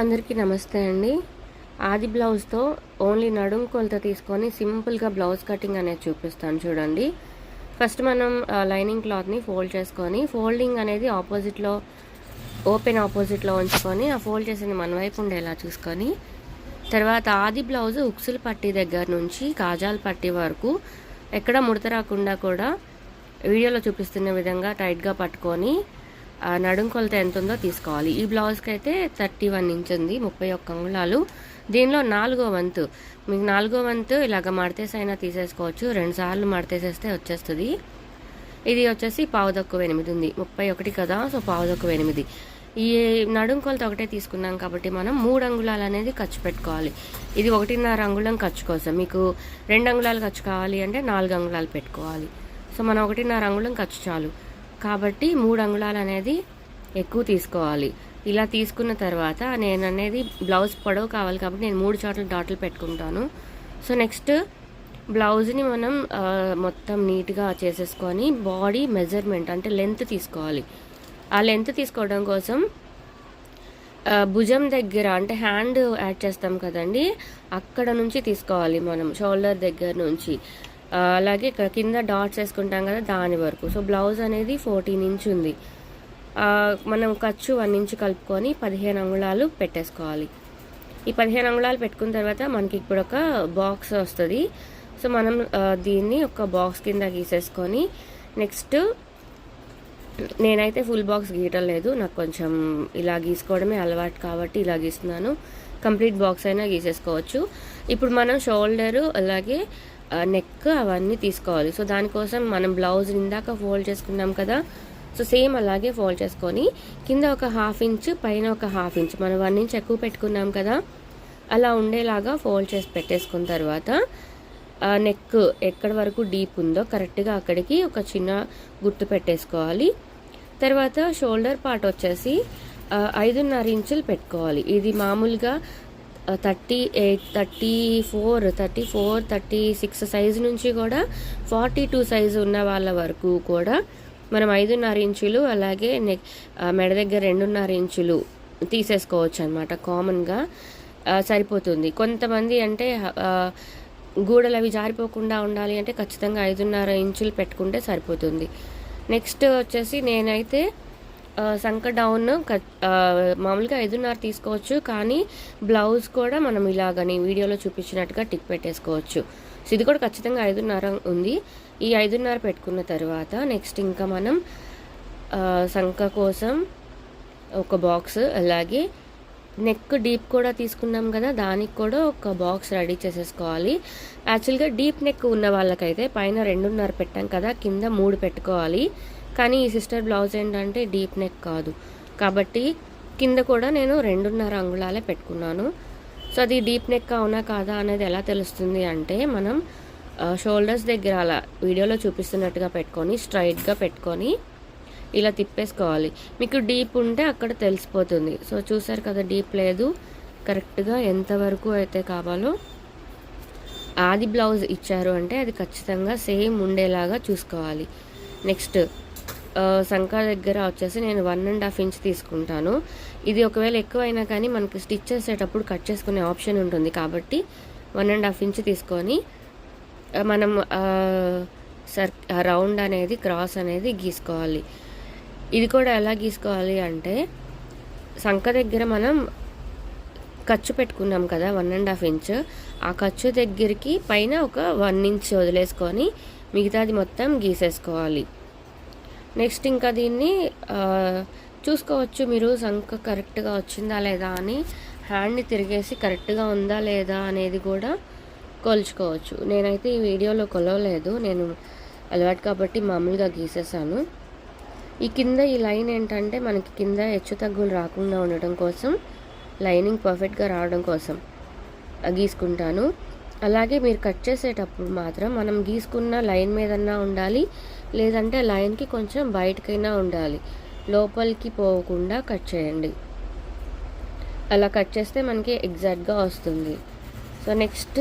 అందరికీ నమస్తే అండి. ఆది బ్లౌజ్తో ఓన్లీ నడుం కొలత తీసుకొని సింపుల్గా బ్లౌజ్ కటింగ్ అనేది చూపిస్తాను చూడండి. ఫస్ట్ మనం లైనింగ్ క్లాత్ని ఫోల్డ్ చేసుకొని ఫోల్డింగ్ అనేది ఆపోజిట్లో ఓపెన్ ఆపోజిట్లో ఉంచుకొని ఆ ఫోల్డ్ చేసింది మన వైపు ఉండేలా చూసుకొని తర్వాత ఆది బ్లౌజ్ ఉక్సులు పట్టి దగ్గర నుంచి కాజాల పట్టి వరకు ఎక్కడ ముడత రాకుండా కూడా వీడియోలో చూపిస్తున్న విధంగా టైట్గా పట్టుకొని నడుం కొలత ఎంత ఉందో తీసుకోవాలి. ఈ బ్లౌజ్కి అయితే థర్టీ వన్ ఇంచ్ ఉంది ముప్పై ఒక్క అంగుళాలు. దీనిలో నాలుగో వంతు మీకు నాలుగో వంతు ఇలాగ మడతేసి అయినా తీసేసుకోవచ్చు. రెండు సార్లు మడతేసేస్తే వచ్చేస్తుంది. ఇది వచ్చేసి పావు తక్కువ ఎనిమిది ఉంది. ముప్పై ఒకటి కదా సో పావు తక్కువ ఎనిమిది. ఈ నడుం కొలత ఒకటే తీసుకున్నాం కాబట్టి మనం మూడు అంగుళాలు అనేది ఖర్చు పెట్టుకోవాలి. ఇది ఒకటిన్నర అంగుళం ఖర్చు కోసం. మీకు రెండు అంగుళాలు ఖర్చు కావాలి అంటే నాలుగు అంగుళాలు పెట్టుకోవాలి. సో మనం ఒకటిన్నర అంగుళం ఖర్చు చాలు. కాబట్టి మూడు అంగుళాలు అనేది ఎక్కువ తీసుకోవాలి. ఇలా తీసుకున్న తర్వాత నేను అనేది బ్లౌజ్ పొడవు కావాలి కాబట్టి నేను మూడు చోట్ల డాట్లు పెట్టుకుంటాను. సో నెక్స్ట్ బ్లౌజ్ని మనం మొత్తం నీట్గా చేసేసుకొని బాడీ మెజర్మెంట్ అంటే లెంత్ తీసుకోవాలి. ఆ లెంత్ తీసుకోవడం కోసం భుజం దగ్గర అంటే హ్యాండ్ యాడ్ చేస్తాం కదండి అక్కడ నుంచి తీసుకోవాలి మనం షోల్డర్ దగ్గర నుంచి. అలాగే ఇక్కడ కింద డాట్స్ వేసుకుంటాం కదా దాని వరకు. సో బ్లౌజ్ అనేది ఫోర్టీన్ ఇంచ్ ఉంది. మనం ఖర్చు వన్ ఇంచ్ కలుపుకొని పదిహేను అంగుళాలు పెట్టేసుకోవాలి. ఈ పదిహేను అంగుళాలు పెట్టుకున్న తర్వాత మనకి ఇప్పుడు ఒక బాక్స్ వస్తుంది. సో మనం దీన్ని ఒక బాక్స్ కింద గీసేసుకొని నెక్స్ట్ నేనైతే ఫుల్ బాక్స్ గీయటం లేదు. నాకు కొంచెం ఇలా గీసుకోవడమే అలవాటు కాబట్టి ఇలా గీస్తున్నాను. కంప్లీట్ బాక్స్ అయినా గీసేసుకోవచ్చు. ఇప్పుడు మనం షోల్డరు అలాగే నెక్ అవన్నీ తీసుకోవాలి. సో దానికోసం మనం బ్లౌజ్ ఇందాక ఫోల్డ్ చేసుకున్నాం కదా. సో సేమ్ అలాగే ఫోల్డ్ చేసుకొని కింద ఒక హాఫ్ ఇంచ్ పైన ఒక హాఫ్ ఇంచ్ మనం వన్ ఇంచ్ ఎక్కువ పెట్టుకున్నాం కదా. అలా ఉండేలాగా ఫోల్డ్ చేసి పెట్టేసుకున్న తర్వాత నెక్ ఎక్కడి వరకు డీప్ ఉందో కరెక్ట్గా అక్కడికి ఒక చిన్న గుర్తు పెట్టేసుకోవాలి. తర్వాత షోల్డర్ పార్ట్ వచ్చేసి ఐదున్నర ఇంచులు పెట్టుకోవాలి. ఇది మామూలుగా thirty eight thirty four thirty four thirty six size నుంచి కూడా ఫార్టీ టూ సైజు ఉన్న వాళ్ళ వరకు కూడా మనం ఐదున్నర ఇంచులు అలాగే నెక్ మెడ దగ్గర రెండున్నర ఇంచులు తీసేసుకోవచ్చు అనమాట కామన్గా సరిపోతుంది. కొంతమంది అంటే గూడలు అవి జారిపోకుండా ఉండాలి అంటే ఖచ్చితంగా ఐదున్నర ఇంచులు పెట్టుకుంటే సరిపోతుంది. నెక్స్ట్ వచ్చేసి నేనైతే సంక డౌన్ మామూలుగా ఐదున్నర తీసుకోవచ్చు కానీ బ్లౌజ్ కూడా మనం ఇలాగని వీడియోలో చూపించినట్టుగా టిక్ పెట్టేసుకోవచ్చు. సో ఇది కూడా ఖచ్చితంగా ఐదున్నర ఉంది. ఈ ఐదున్నర పెట్టుకున్న తర్వాత నెక్స్ట్ ఇంకా మనం సంక కోసం ఒక బాక్స్ అలాగే నెక్ డీప్ కూడా తీసుకున్నాం కదా దానికి కూడా ఒక బాక్స్ రెడీ చేసేసుకోవాలి. యాక్చువల్గా డీప్ నెక్ ఉన్న వాళ్ళకైతే పైన రెండున్నర పెట్టాం కదా కింద మూడు పెట్టుకోవాలి. కానీ ఈ సిస్టర్ బ్లౌజ్ ఏంటంటే డీప్ నెక్ కాదు. కాబట్టి కింద కూడా నేను రెండున్నర అంగుళాలే పెట్టుకున్నాను. సో అది డీప్ నెక్ అవునా కాదా అనేది ఎలా తెలుస్తుంది అంటే మనం షోల్డర్స్ దగ్గర అలా వీడియోలో చూపిస్తున్నట్టుగా పెట్టుకొని స్ట్రైట్గా పెట్టుకొని ఇలా తిప్పేసుకోవాలి. మీకు డీప్ ఉంటే అక్కడ తెలిసిపోతుంది. సో చూసారు కదా డీప్ లేదు. కరెక్ట్గా ఎంతవరకు అయితే కావాలో ఆది బ్లౌజ్ ఇచ్చారు అంటే అది ఖచ్చితంగా సేమ్ ఉండేలాగా చూసుకోవాలి. నెక్స్ట్ సంకా దగ్గర వచ్చేసి నేను వన్ అండ్ హాఫ్ ఇంచ్ తీసుకుంటాను. ఇది ఒకవేళ ఎక్కువైనా కానీ మనకి స్టిచ్ చేసేటప్పుడు కట్ చేసుకునే ఆప్షన్ ఉంటుంది. కాబట్టి వన్ అండ్ హాఫ్ ఇంచ్ తీసుకొని మనం సర్ రౌండ్ అనేది క్రాస్ అనేది గీసుకోవాలి. ఇది కూడా ఎలా గీసుకోవాలి అంటే సంఖ దగ్గర మనం ఖర్చు పెట్టుకున్నాం కదా వన్ అండ్ హాఫ్ ఇంచ్. ఆ ఖర్చు దగ్గరికి పైన ఒక వన్ ఇంచ్ వదిలేసుకొని మిగతాది మొత్తం గీసేసుకోవాలి. నెక్స్ట్ ఇంకా దీన్ని చూసుకోవచ్చు మీరు సంక కరెక్ట్గా వచ్చిందా లేదా అని. హ్యాండ్ని తిరిగేసి కరెక్ట్గా ఉందా లేదా అనేది కూడా కొలుచుకోవచ్చు. నేనైతే ఈ వీడియోలో కొలవలేదు. నేను అలవాటు కాబట్టి మామూలుగా గీసేసాను. ఈ కింద ఈ లైన్ ఏంటంటే మనకి కింద హెచ్చు తగ్గులు రాకుండా ఉండటం కోసం లైనింగ్ పర్ఫెక్ట్గా రావడం కోసం గీసుకుంటాను. అలాగే మీరు కట్ చేసేటప్పుడు మాత్రం మనం గీసుకున్న లైన్ మీదన్నా ఉండాలి లేదంటే లైన్కి కొంచెం బయటకైనా ఉండాలి. లోపలికి పోకుండా కట్ చేయండి. అలా కట్ చేస్తే మనకి ఎగ్జాక్ట్గా వస్తుంది. సో నెక్స్ట్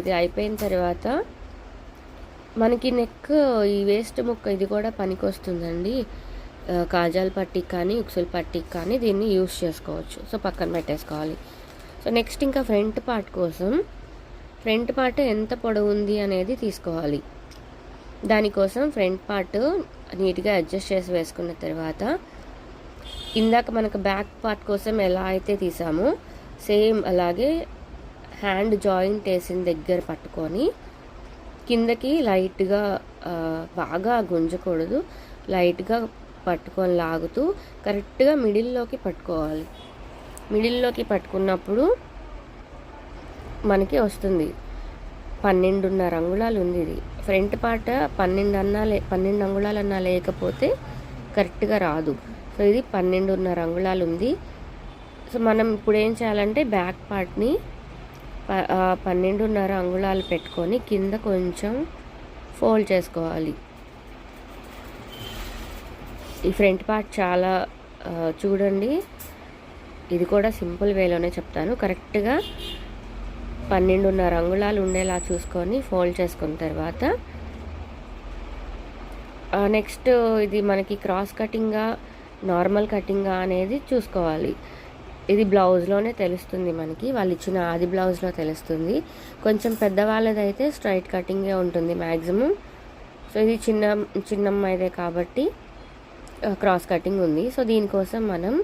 ఇది అయిపోయిన తర్వాత మనకి నెక్ ఈ వేస్ట్ ముక్క ఇది కూడా పనికి వస్తుందండి కాజాల పట్టీకి కానీ ఉక్సుల పట్టికి కానీ దీన్ని యూస్ చేసుకోవచ్చు. సో పక్కన పెట్టేసుకోవాలి. సో నెక్స్ట్ ఇంకా ఫ్రంట్ పార్ట్ కోసం ఫ్రంట్ పార్ట్ ఎంత పొడవు ఉంది అనేది తీసుకోవాలి. దానికోసం ఫ్రంట్ పార్ట్ నీట్గా అడ్జస్ట్ చేసి వేసుకున్న తర్వాత ఇందాక మనకు బ్యాక్ పార్ట్ కోసం ఎలా అయితే తీసామో సేమ్ అలాగే హ్యాండ్ జాయింట్ వేసిన దగ్గర పట్టుకొని కిందకి లైట్గా బాగా గుంజకూడదు. లైట్గా పట్టుకొని లాగుతూ కరెక్ట్గా మిడిల్లోకి పట్టుకోవాలి. మిడిల్లోకి పట్టుకున్నప్పుడు మనకి వస్తుంది. పన్నెండున్నర అంగుళాలు ఉంది ఇది. ఫ్రంట్ పార్ట్ పన్నెండు అన్నా లే పన్నెండు అంగుళాలు అన్నా లేకపోతే కరెక్ట్గా రాదు. సో ఇది పన్నెండున్నర అంగుళాలు ఉంది. సో మనం ఇప్పుడు ఏం చేయాలంటే బ్యాక్ పార్ట్ని ప- పన్నెండున్నర అంగుళాలు పెట్టుకొని కింద కొంచెం ఫోల్డ్ చేసుకోవాలి. ఈ ఫ్రంట్ పార్ట్ చాలా చూడండి. ఇది కూడా సింపుల్ వేలోనే చెప్తాను. కరెక్ట్గా పన్నెండున్నర అంగుళాలు ఉండేలా చూసుకొని ఫోల్డ్ చేసుకున్న తర్వాత నెక్స్ట్ ఇది మనకి క్రాస్ కటింగా నార్మల్ కటింగా అనేది చూసుకోవాలి. ఇది బ్లౌజ్లోనే తెలుస్తుంది మనకి వాళ్ళు ఇచ్చిన ఆది బ్లౌజ్లో తెలుస్తుంది. కొంచెం పెద్దవాళ్ళదైతే స్ట్రైట్ కటింగే ఉంటుంది మ్యాక్సిమం సో ఇది చిన్న చిన్నమ్మాయిదే కాబట్టి క్రాస్ కటింగ్ ఉంది. సో దీనికోసం మనం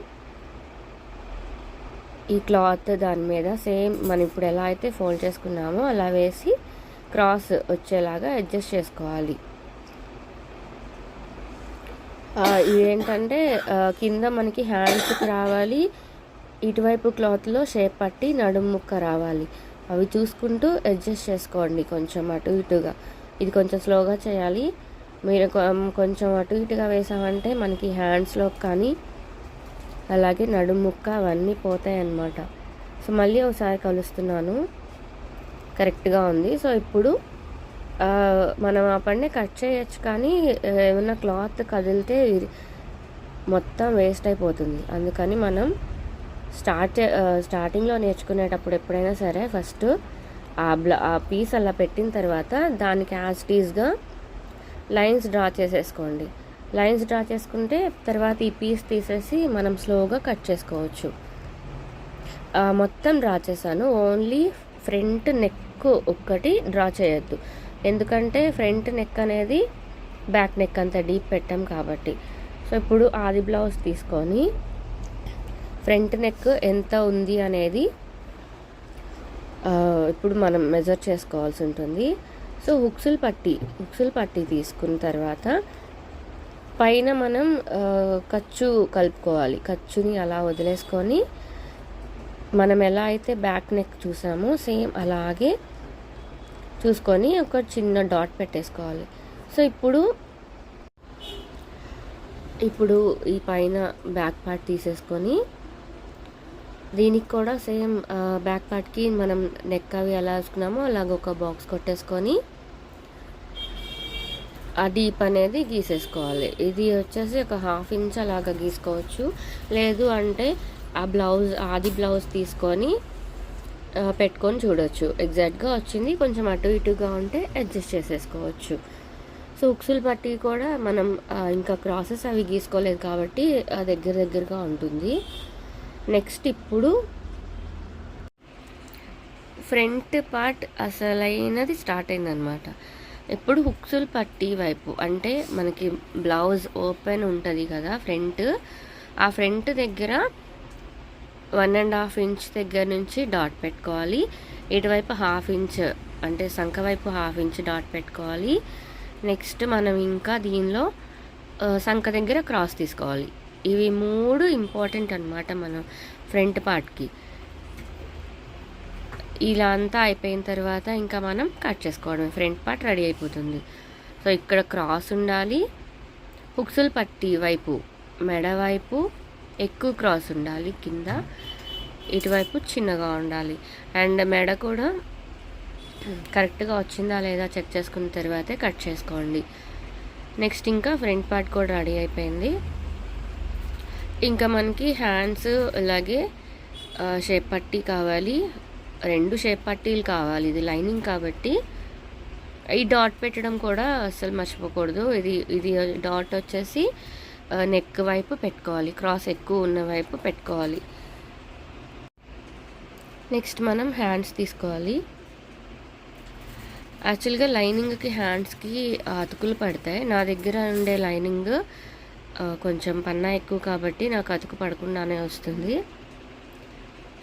ఈ క్లాత్ దాని మీద సేమ్ మనం ఇప్పుడు ఎలా అయితే ఫోల్డ్ చేసుకున్నామో అలా వేసి క్రాస్ వచ్చేలాగా అడ్జస్ట్ చేసుకోవాలి. ఇదేంటంటే కింద మనకి హ్యాండ్స్కి రావాలి ఇటువైపు క్లాత్లో షేప్ పట్టి నడుము ముక్క రావాలి. అవి చూసుకుంటూ అడ్జస్ట్ చేసుకోండి కొంచెం అటు ఇటుగా. ఇది కొంచెం స్లోగా చేయాలి. మీరు కొంచెం అటు ఇటుగా వేసామంటే మనకి హ్యాండ్స్లో కానీ అలాగే నడుముక్క అవన్నీ పోతాయి అన్నమాట సో మళ్ళీ ఒకసారి కలుస్తున్నాను. కరెక్ట్గా ఉంది. సో ఇప్పుడు మనం ఆ పండే కట్ చేయొచ్చు కానీ ఏమైనా ఏమన్నా క్లాత్ కదిలితే మొత్తం వేస్ట్ అయిపోతుంది. అందుకని మనం స్టార్ట్ స్టార్టింగ్లో నేర్చుకునేటప్పుడు ఎప్పుడైనా సరే ఫస్ట్ ఆ బ్లా ఆ పీస్ అలా పెట్టిన తర్వాత దానికి యాజ్ టీజ్గా లైన్స్ డ్రా చేసేసుకోండి. లైన్స్ డ్రా చేసుకుంటే తర్వాత ఈ పీస్ తీసేసి మనం స్లోగా కట్ చేసుకోవచ్చు. మొత్తం డ్రా చేశాను. ఓన్లీ ఫ్రంట్ నెక్ ఒక్కటి డ్రా చేయొద్దు. ఎందుకంటే ఫ్రంట్ నెక్ అనేది బ్యాక్ నెక్ అంత డీప్ పెట్టాం కాబట్టి. సో ఇప్పుడు ఆది బ్లౌజ్ తీసుకొని ఫ్రంట్ నెక్ ఎంత ఉంది అనేది ఇప్పుడు మనం మెజర్ చేసుకోవాల్సి ఉంటుంది. సో హుక్సులు పట్టి హుక్సులు పట్టి తీసుకున్న తర్వాత పైన మనం ఖర్చు కలుపుకోవాలి. ఖర్చుని అలా వదిలేసుకొని మనం ఎలా అయితే బ్యాక్ నెక్ చూసామో సేమ్ అలాగే చూసుకొని ఒక చిన్న డాట్ పెట్టేసుకోవాలి. సో ఇప్పుడు ఇప్పుడు ఈ పైన బ్యాక్ పార్ట్ తీసేసుకొని దీనికి కూడా సేమ్ బ్యాక్ పార్ట్కి మనం నెక్ అవి ఎలా వేసుకున్నామో అలాగ ఒక బాక్స్ కొట్టేసుకొని ఆ డీప్ అనేది గీసేసుకోవాలి. ఇది వచ్చేసి ఒక హాఫ్ ఇంచ్ అలాగా గీసుకోవచ్చు. లేదు అంటే ఆ బ్లౌజ్ ఆది బ్లౌజ్ తీసుకొని పెట్టుకొని చూడొచ్చు. ఎగ్జాక్ట్గా వచ్చింది. కొంచెం అటు ఇటుగా ఉంటే అడ్జస్ట్ చేసేసుకోవచ్చు. సో ఉక్సులు పట్టి కూడా మనం ఇంకా క్రాసెస్ అవి గీసుకోలేదు కాబట్టి దగ్గర దగ్గరగా ఉంటుంది. నెక్స్ట్ ఇప్పుడు ఫ్రంట్ పార్ట్ అసలైనది స్టార్ట్ అయిందనమాట ఇప్పుడు హుక్సులు పట్టి వైపు అంటే మనకి బ్లౌజ్ ఓపెన్ ఉంటుంది కదా ఫ్రంట్ ఆ ఫ్రంట్ దగ్గర వన్ అండ్ హాఫ్ ఇంచ్ దగ్గర నుంచి డాట్ పెట్టుకోవాలి. ఇటువైపు హాఫ్ ఇంచ్ అంటే సంఖ వైపు హాఫ్ ఇంచ్ డాట్ పెట్టుకోవాలి. నెక్స్ట్ మనం ఇంకా దీనిలో సంఖ దగ్గర క్రాస్ తీసుకోవాలి. ఇవి మూడు ఇంపార్టెంట్ అన్నమాట మనం ఫ్రంట్ పార్ట్కి. ఇలా అంతా అయిపోయిన తర్వాత ఇంకా మనం కట్ చేసుకోవడం ఫ్రంట్ పార్ట్ రెడీ అయిపోతుంది. సో ఇక్కడ క్రాస్ ఉండాలి. హుక్సులు పట్టి వైపు మెడ వైపు ఎక్కువ క్రాస్ ఉండాలి. కింద ఇటువైపు చిన్నగా ఉండాలి. అండ్ మెడ కూడా కరెక్ట్గా వచ్చిందా లేదా చెక్ చేసుకున్న తర్వాతే కట్ చేసుకోండి. నెక్స్ట్ ఇంకా ఫ్రంట్ పార్ట్ కూడా రెడీ అయిపోయింది. ఇంకా మనకి హ్యాండ్స్ అలాగే షేప్ పట్టీ కావాలి. రెండు షేప్ పట్టీలు కావాలి. ఇది లైనింగ్ కాబట్టి ఈ డాట్ పెట్టడం కూడా అస్సలు మర్చిపోకూడదు. ఇది ఇది డాట్ వచ్చేసి నెక్ వైపు పెట్టుకోవాలి. క్రాస్ ఎక్కువ ఉన్న వైపు పెట్టుకోవాలి. నెక్స్ట్ మనం హ్యాండ్స్ తీసుకోవాలి. యాక్చువల్గా లైనింగ్కి హ్యాండ్స్కి అతుకులు పడతాయి. నా దగ్గర ఉండే లైనింగ్ కొంచెం పన్నా ఎక్కువ కాబట్టి నాకు అతుకు పడకుండానే వస్తుంది.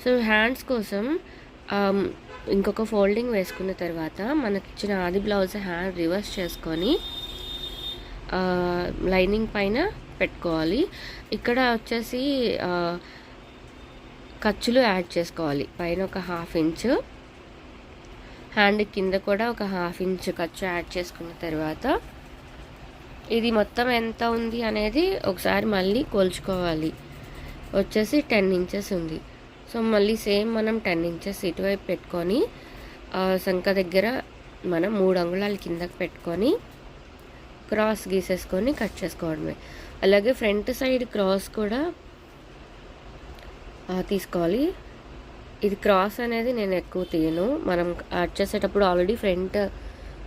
సో హ్యాండ్స్ కోసం ఇంకొక ఫోల్డింగ్ వేసుకున్న తర్వాత మనకి ఇచ్చిన ఆది బ్లౌజ్ హ్యాండ్ రివర్స్ చేసుకొని లైనింగ్ పైన పెట్టుకోవాలి. ఇక్కడ వచ్చేసి ఖర్చులు యాడ్ చేసుకోవాలి. పైన ఒక హాఫ్ ఇంచ్. హ్యాండ్ కింద కూడా ఒక హాఫ్ ఇంచ్ ఖర్చు యాడ్ చేసుకున్న తర్వాత ఇది మొత్తం ఎంత ఉంది అనేది ఒకసారి మళ్ళీ కొలుచుకోవాలి. వచ్చేసి టెన్ ఇంచెస్ ఉంది. సో మళ్ళీ సేమ్ మనం టెన్ ఇంచెస్ ఇటువైపు పెట్టుకొని సంఖ దగ్గర మనం మూడు అంగుళాలు కిందకి పెట్టుకొని క్రాస్ గీసేసుకొని కట్ చేసుకోవడమే. అలాగే ఫ్రంట్ సైడ్ క్రాస్ కూడా తీసుకోవాలి. ఇది క్రాస్ అనేది నేను ఎక్కువ తీయను. మనం కట్ చేసేటప్పుడు ఆల్రెడీ ఫ్రంట్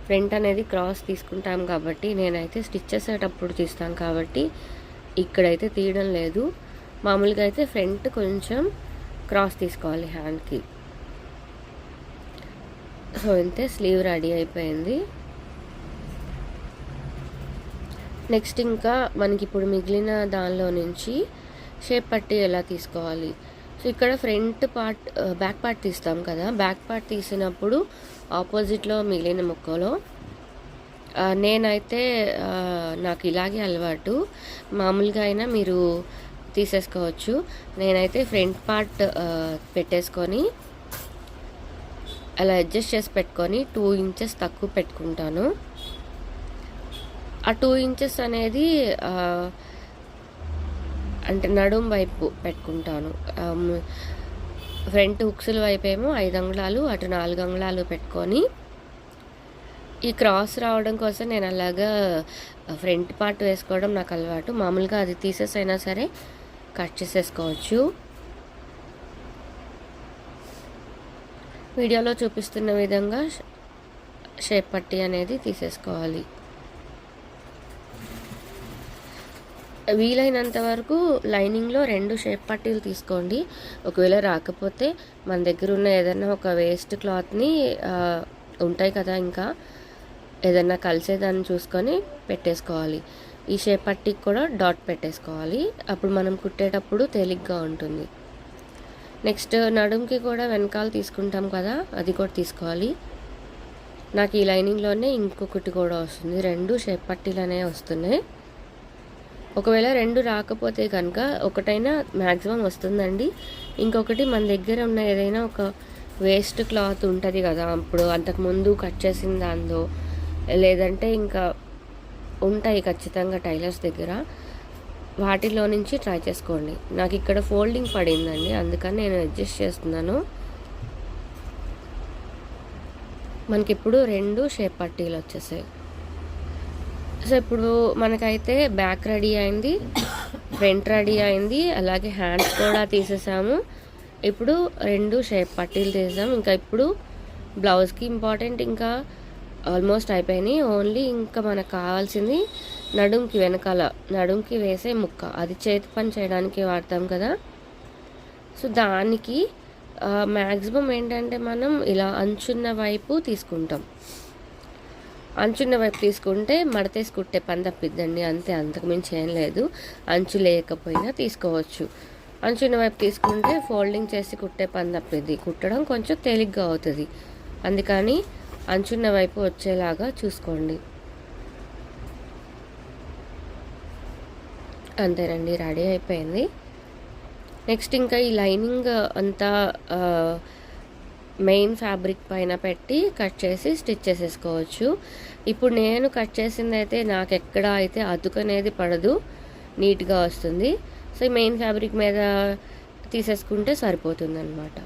ఫ్రంట్ అనేది క్రాస్ తీసుకుంటాం కాబట్టి నేనైతే స్టిచ్ చేసేటప్పుడు తీస్తాను కాబట్టి ఇక్కడైతే తీయడం లేదు. మామూలుగా అయితే ఫ్రంట్ కొంచెం క్రాస్ తీసుకోవాలి హ్యాండ్కి సో ఇంతే స్లీవ్ రెడీ అయిపోయింది. నెక్స్ట్ ఇంకా మనకి ఇప్పుడు మిగిలిన దానిలో నుంచి షేప్ పట్టి ఎలా తీసుకోవాలి? సో ఇక్కడ ఫ్రంట్ పార్ట్ బ్యాక్ పార్ట్ తీస్తాం కదా. బ్యాక్ పార్ట్ తీసినప్పుడు ఆపోజిట్లో మిగిలిన ముక్కలో uh, నేనైతే uh, నాకు ఇలాగే అలవాటు. మామూలుగా అయినా మీరు తీసేసుకోవచ్చు. నేనైతే ఫ్రంట్ పార్ట్ పెట్టేసుకొని అలా అడ్జస్ట్ చేసి పెట్టుకొని టూ ఇంచెస్ తక్కువ పెట్టుకుంటాను. ఆ టూ ఇంచెస్ అనేది అంటే నడుం వైపు పెట్టుకుంటాను. ఫ్రంట్ హుక్స్ల వైపు ఏమో ఐదు అంగుళాలు అటు నాలుగు అంగుళాలు పెట్టుకొని ఈ క్రాస్ రావడం కోసం నేను అలాగా ఫ్రంట్ పార్ట్ వేసుకోవడం నాకు అలవాటు. మామూలుగా అది తీసేసైనా సరే కట్ చేసేసుకోవచ్చు. వీడియోలో చూపిస్తున్న విధంగా షేప్ పట్టి అనేది తీసేసుకోవాలి. వీలైనంత వరకు లైనింగ్లో రెండు షేప్ పట్టీలు తీసుకోండి. ఒకవేళ రాకపోతే మన దగ్గర ఉన్న ఏదైనా ఒక వేస్ట్ క్లాత్ని ఉంటాయి కదా ఇంకా ఏదైనా కలిసేదాన్ని చూసుకొని పెట్టేసుకోవాలి. ఈ షేప్ పట్టికి కూడా డాట్ పెట్టేసుకోవాలి. అప్పుడు మనం కుట్టేటప్పుడు తేలిగ్గా ఉంటుంది. నెక్స్ట్ నడుంకి కూడా వెనకాల తీసుకుంటాం కదా అది కూడా తీసుకోవాలి. నాకు ఈ లైనింగ్లోనే ఇంకొకటి కూడా వస్తుంది. రెండు షేప్ పట్టీలు అనేవి వస్తున్నాయి. ఒకవేళ రెండు రాకపోతే కనుక ఒకటైనా మ్యాక్సిమం వస్తుందండి. ఇంకొకటి మన దగ్గర ఉన్న ఏదైనా ఒక వేస్ట్ క్లాత్ ఉంటుంది కదా అప్పుడు అంతకుముందు కట్ చేసిన దాంతో లేదంటే ఇంకా ఉంటాయి ఖచ్చితంగా టైలర్స్ దగ్గర. వాటిలో నుంచి ట్రై చేసుకోండి. నాకు ఇక్కడ ఫోల్డింగ్ పడిందండి అందుకని నేను అడ్జస్ట్ చేస్తున్నాను. మనకి ఇప్పుడు రెండు షేప్ పట్టీలు వచ్చేసాయి. సో ఇప్పుడు మనకైతే బ్యాక్ రెడీ అయింది ఫ్రంట్ రెడీ అయింది అలాగే హ్యాండ్స్ కూడా తీసేసాము. ఇప్పుడు రెండు షేప్ పట్టీలు తీసాము ఇంకా ఇప్పుడు బ్లౌజ్కి ఇంపార్టెంట్ ఇంకా ఆల్మోస్ట్ అయిపోయినాయి. ఓన్లీ ఇంకా మనకు కావాల్సింది నడుంకి వెనకాల నడుంకి వేసే ముక్క. అది చేతి పని చేయడానికి వాడతాం కదా. సో దానికి మ్యాక్సిమం ఏంటంటే మనం ఇలా అంచున్న వైపు తీసుకుంటాం. అంచున్న వైపు తీసుకుంటే మడతేసి కుట్టే పని తప్పిద్దండి. అంతే అంతకుమించి ఏం లేదు. అంచు లేకపోయినా తీసుకోవచ్చు. అంచున్న వైపు తీసుకుంటే ఫోల్డింగ్ చేసి కుట్టే పని తప్పిద్ది. కుట్టడం కొంచెం తేలిగ్గా అవుతుంది. అందుకని అంచున్న వైపు వచ్చేలాగా చూసుకోండి. అంతేనండి రెడీ అయిపోయింది. నెక్స్ట్ ఇంకా ఈ లైనింగ్ అంతా మెయిన్ ఫ్యాబ్రిక్ పైన పెట్టి కట్ చేసి స్టిచ్ చేసేసుకోవచ్చు. ఇప్పుడు నేను కట్ చేసింది అయితే నాకు ఎక్కడ అయితే అతుకనేది పడదు నీట్గా వస్తుంది. సో మెయిన్ ఫ్యాబ్రిక్ మీద తీసేసుకుంటే సరిపోతుంది అనమాట